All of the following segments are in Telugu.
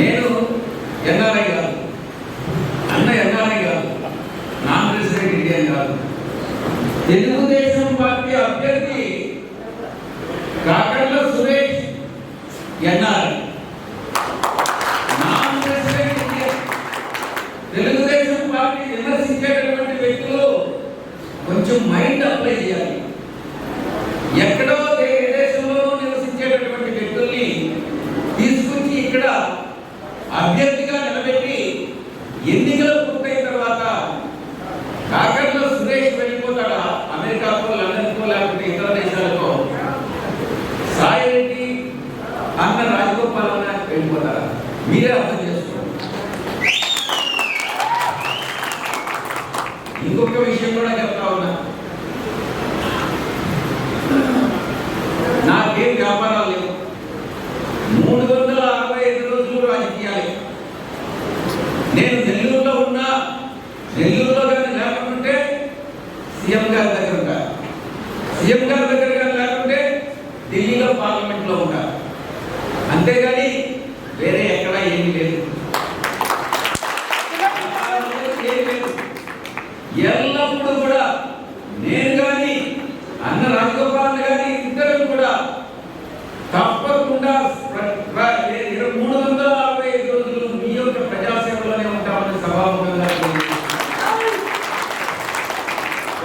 ఎన్ఆర్ఐ కాదు. అన్న ఎన్ఆర్ఐ కాదు. నాన్ రెసిడెంట్ ఇండియన్ కాదు. తెలుగుదేశం పార్టీ అభ్యర్థి Kakarla Suresh NRI. Non resident Indian. Telugu Desam party విమర్శించేటటువంటి వ్యక్తులు కొంచెం మైండ్ అప్లై చేయాలి. అభ్యర్థిగా నిలబెట్టి ఎన్నికలు పూర్తయిన తర్వాత కాకర్లో సురేష్ వెళ్ళిపోతాడా? అమెరికాకో లండన్కో లేకపోతే ఇతర దేశాలకో సాయి రెడ్డి అన్న రాజగోపాల్ అన్న వెళ్ళిపోతారా? మీరే అర్థం చేసుకోండి. ఇంకొక విషయం కూడా చెప్తా ఉన్నా. నేను నెల్లూరులో ఉన్నా నెల్లూరులో కానీ లేకుంటే సీఎం గారి దగ్గర ఉంటా సీఎం గారి దగ్గర కానీ లేకుంటే ఢిల్లీలో పార్లమెంట్లో ఉంటా అంతేగాని వేరే ఎక్కడా ఏమీ లేదు. లేదు. ఎల్లప్పుడూ కూడా నేను కానీ అన్న రాజగోపాల్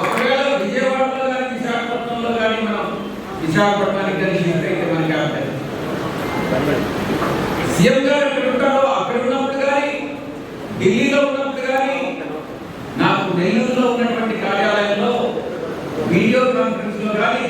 ఒకవేళ విజయవాడలో కానీ విశాఖపట్నంలో కానీ మనం విశాఖపట్నానికి కానీ షిఫ్ట్ అయితే మనకి సీఎం గారు ఎక్కడ ఉంటారో అక్కడ ఉన్నప్పుడు కానీ ఢిల్లీలో ఉన్నప్పుడు కానీ నాకు నెల్లూరులో ఉన్నటువంటి కార్యాలయంలో వీడియో కాన్ఫరెన్స్లో కానీ